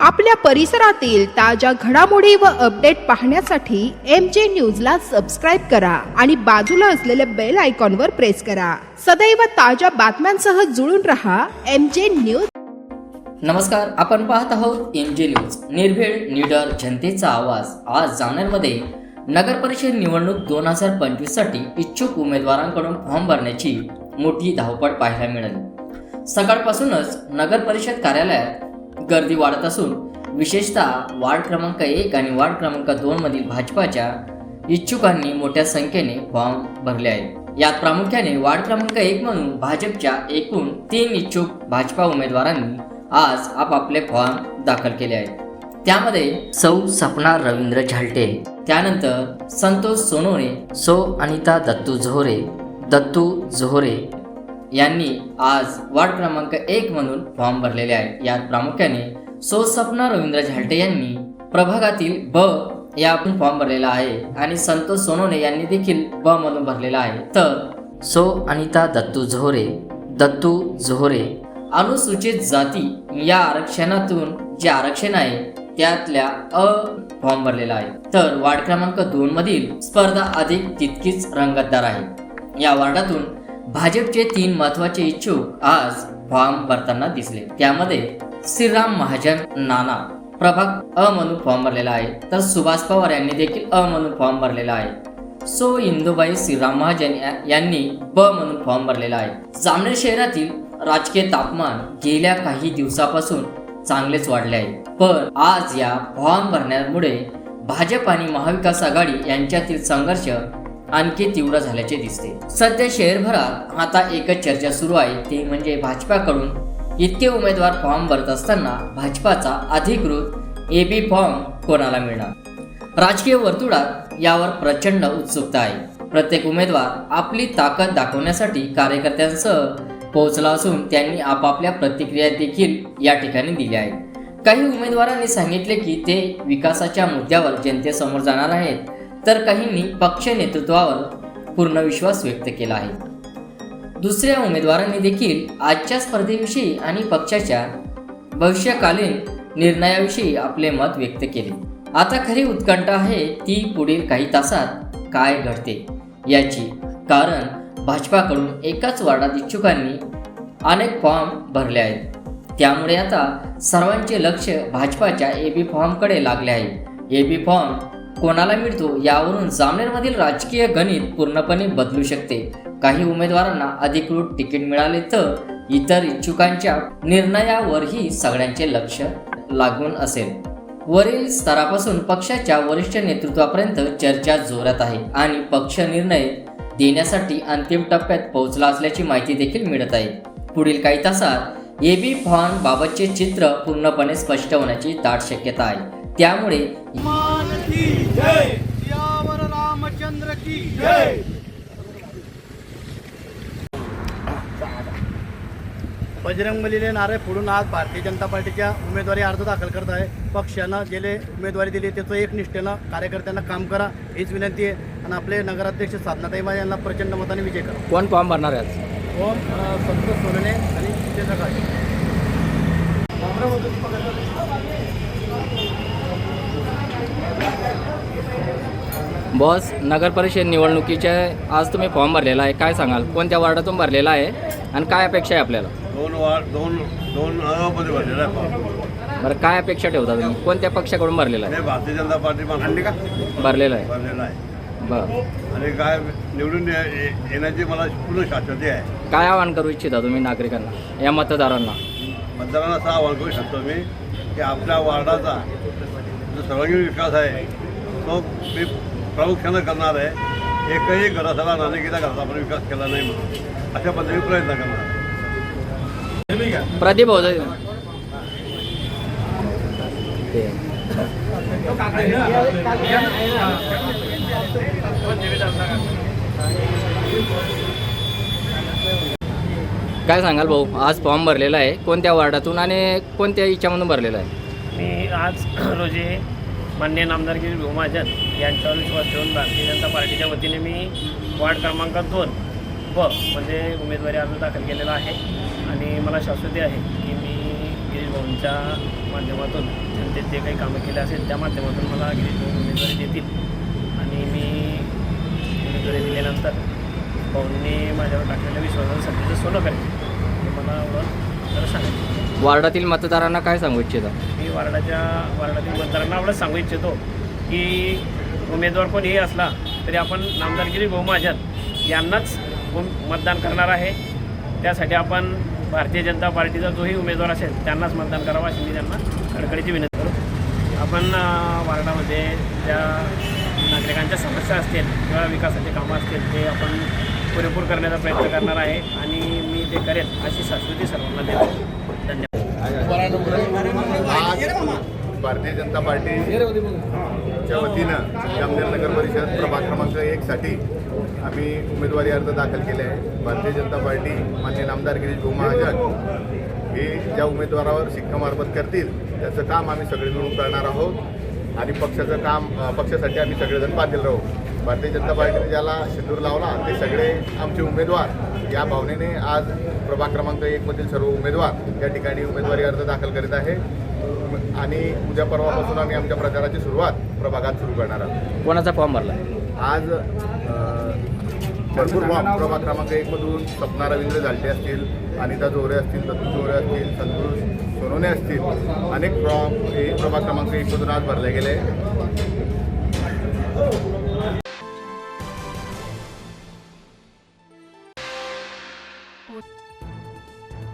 आपल्या परिसरातील ताज्या घडामोडी व अपडेट पाहण्यासाठी एम जे न्यूजला सबस्क्राईब करा आणि बाजूला असलेल्या बेल आयकॉनवर प्रेस करा. सदैव ताज्या बातम्यांसह जुळून रहा एम जे न्यूज नमस्कार आपण पाहत आहोत एम जे न्यूज निर्भीड निडर जनतेचा आवाज. आज मध्ये नगर परिषद निवडणूक दोन हजार पंचवीससाठी इच्छुक उमेदवारांकडून फॉर्म भरण्याची मोठी धावपळ पाहायला मिळाली. सकाळपासूनच नगर परिषद कार्यालयात गर्दी वाढत असून विशेषतः वार्ड क्रमांक एक आणि वार्ड क्रमांक दोन मधील भाजपाच्या इच्छुकांनी मोठ्या संख्येने फॉर्म भरले आहेत. यात प्रामुख्याने वार्ड क्रमांक एक म्हणून भाजपच्या एकूण तीन इच्छुक भाजपा उमेदवारांनी आज आपापले फॉर्म दाखल केले आहेत. त्यामध्ये सौ सपना रवींद्र झालटे त्यानंतर संतोष सोनोरे सो अनिता दत्तू झोरे दत्तू झोरे यांनी आज वार्ड क्रमांक एक म्हणून फॉर्म भरलेले आहेत यात प्रामुख्याने सो सपना रवींद्र झालटे यांनी प्रभागातील ब यातून फॉर्म भरलेला आहे आणि संतोष सोनोने यांनी देखील ब मधून भरलेला आहे. तर सो अनिता दत्तू झोरे दत्तू झोरे अनुसूचित जाती या आरक्षणातून जे आरक्षण आहे त्यातल्या अ फॉर्म भरलेला आहे. तर वार्ड क्रमांक दोन मधील स्पर्धा अधिक तितकीच रंगतदार आहे. या वार्डातून भाजपचे तीन महत्त्वाचे इच्छुक आज फॉर्म भरताना दिसले. त्यामध्ये श्रीराम महाजन नाना प्रभाग अ म्हणून फॉर्म भरलेला आहे. तर सुभाष पवार यांनी देखील अ म्हणून फॉर्म भरलेला आहे. सो इंदुबाई श्रीराम महाजन यांनी ब म्हणून फॉर्म भरलेला आहे. जामनेर शहरातील राजकीय तापमान गेल्या काही दिवसापासून चांगलेच वाढले आहे. पण आज या फॉर्म भरण्यामुळे भाजप आणि महाविकास आघाडी यांच्यातील संघर्ष आणखी तीव्र झाल्याचे दिसते. सध्या शहरभरात आता एकच चर्चा सुरू आहे ती म्हणजे भाजपाकडून इतके उमेदवार फॉर्म भरत असताना भाजपाचा अधिकृत ए बी फॉर्म कोणाला मिळणार? राजकीय वर्तुळात यावर प्रचंड उत्सुकता आहे. प्रत्येक उमेदवार आपली ताकद दाखवण्यासाठी कार्यकर्त्यांसह पोहोचला असून त्यांनी आपापल्या प्रतिक्रिया देखील या ठिकाणी दिल्या आहेत. काही उमेदवारांनी सांगितले की ते विकासाच्या मुद्द्यावर जनतेसमोर जाणार आहेत तर काहींनी पक्ष नेतृत्वावर पूर्ण विश्वास व्यक्त केला आहे. दुसऱ्या उमेदवारांनी देखील आजच्या स्पर्धेविषयी आणि पक्षाच्या भविष्यकालीन निर्णयाविषयी आपले मत व्यक्त केले. आता खरी उत्कंठा आहे ती पुढील काही तासात काय घडते याची कारण भाजपाकडून एकाच वार्डात इच्छुकांनी अनेक फॉर्म भरले आहेत. त्यामुळे आता सर्वांचे लक्ष भाजपाच्या ए बी फॉर्मकडे लागले आहे. ए बी फॉर्म कोणाला मिळतो यावरून जामनेरमधील राजकीय गणित पूर्णपणे बदलू शकते. काही उमेदवारांना अधिकृत तिकीट मिळाले तर इतर इच्छुकांच्या निर्णयावरही सगळ्यांचे लक्ष लागून असेल. वरील स्तरापासून पक्षाच्या वरिष्ठ नेतृत्वापर्यंत चर्चा जोरात आहे आणि पक्ष निर्णय देण्यासाठी अंतिम टप्प्यात पोहोचला असल्याची माहिती देखील मिळत आहे. पुढील काही तासात ए बी फॉर्म बाबतचे चित्र पूर्णपणे स्पष्ट होण्याची दाट शक्यता आहे. त्यामुळे जय. रामचंद्र की जय. बजरंग बलीले नारे फोडून आज भारतीय जनता पार्टीच्या उमेदवारी अर्ज दाखल करत आहे. पक्षानं गेले उमेदवारी दिली त्याचं एक निष्ठेनं कार्यकर्त्यांना काम करा हीच विनंती आहे. आणि आपले नगराध्यक्ष साधनाताई बाई यांना प्रचंड मताने विजय करा. कोण फॉर्म भरणार आहे आज? ओम संतोष सोनने आणि विजय सकाळी बॉस नगर परिषद निवडणुकीचे आज तुम्ही फॉर्म भरलेला आहे. काय सांगाल? कोणत्या वार्डातून भरलेला आहे आणि काय अपेक्षा आहे आपल्याला? दोन वार दोन दोन अमध्ये भरलेला आहे फॉर्म. बरं काय अपेक्षा ठेवता तुम्ही? कोणत्या पक्षाकडून भरलेला हे भारतीय जनता पार्टी आहे भरलेला आहे. भरलेला आहे. आणि काय निवडून येण्याची मला पूर्ण शाश्वती आहे. काय आवाहन करू इच्छिता तुम्ही नागरिकांना या मतदारांना? मतदारांना असं आवाहन करू शकतो मी की आपल्या वार्डाचा जो सर्वांगीण विकास आहे तो मी प्रामुख्यानं करणार आहे. एकही घरासाला नाणेकीचा घराचा आपण विकास केला नाही म्हणून. अशा पद्धतीने प्रयत्न करणार आहे. प्रदीप होतं ते काय सांगाल भाऊ? आज फॉर्म भरलेला आहे. कोणत्या वार्डातून आणि कोणत्या इच्छामधून भरलेला आहे? मी आज रोजी मान्य नामदार गिरीश भाऊ यांच्यावर विश्वास ठेवून भारतीय जनता पार्टीच्या वतीने मी वार्ड क्रमांक दोन ब मध्ये उमेदवारी अर्ज दाखल केलेला आहे. आणि मला शाश्वती आहे की मी गिरीश भाऊंच्या माध्यमातून जनतेत जे काही कामं केले असेल त्या माध्यमातून मला गिरीश भाऊ उमेदवारी देतील. मी उमेदवारी दिल्यानंतर भाऊंनी माझ्यावर टाकलेल्या विश्वासाचं सध्याचं सोनं करेल हे मला एवढं जरा सांगायचं वार्डातील मतदारांना काय सांगू इच्छिता? मी वार्डाच्या वार्डातील मतदारांना एवढंच सांगू इच्छितो की उमेदवार कोणीही असला तरी आपण नामदार गिरीश भाऊ महाजन यांनाच मतदान करणार आहे. त्यासाठी आपण भारतीय जनता पार्टीचा जोही उमेदवार असेल त्यांनाच मतदान करावं अशी मी त्यांना कडकडीची विनंती करू. आपण वार्डामध्ये ज्या नागरिकांच्या समस्या असतील किंवा विकासाचे कामं असतील ते आपण पुरेपूर करण्याचा प्रयत्न करणार आहे आणि मी ते करेन अशी शाश्वती सर्वांना देतो. धन्यवाद. भारतीय जनता पार्टीच्या वतीनं जामनेर नगर परिषद प्रभाग क्रमांक एकसाठी आम्ही उमेदवारी अर्ज दाखल केले आहे. भारतीय जनता पार्टी मान्य नामदार गिरीश भाऊ महाजन हे ज्या उमेदवारावर शिक्कामार्फत करतील त्याचं काम आम्ही सगळे मिळून करणार आहोत. आणि पक्षाचं काम पक्षासाठी आम्ही सगळेजण बांधील राहू. भारतीय जनता पार्टीने ज्याला शेंदूर लावला ते सगळे आमचे उमेदवार. या भावनेने आज प्रभाग क्रमांक एकमधील सर्व उमेदवार या ठिकाणी उमेदवारी अर्ज दाखल करीत आहे. आणि उद्या परवापासून आम्ही आमच्या प्रचाराची सुरुवात प्रभागात सुरू करणार आहोत. कोणाचा फॉर्म भरला? आज भरपूर फॉर्म. प्रभाग क्रमांक एकमधून सपना रवींद्र झालटे असतील अनिता जोरे असतील दत्तू जोरे असतील संतोष सोनोने असतील अनेक प्रॉ हे प्रभाग क्रमांक आज भरले गेले.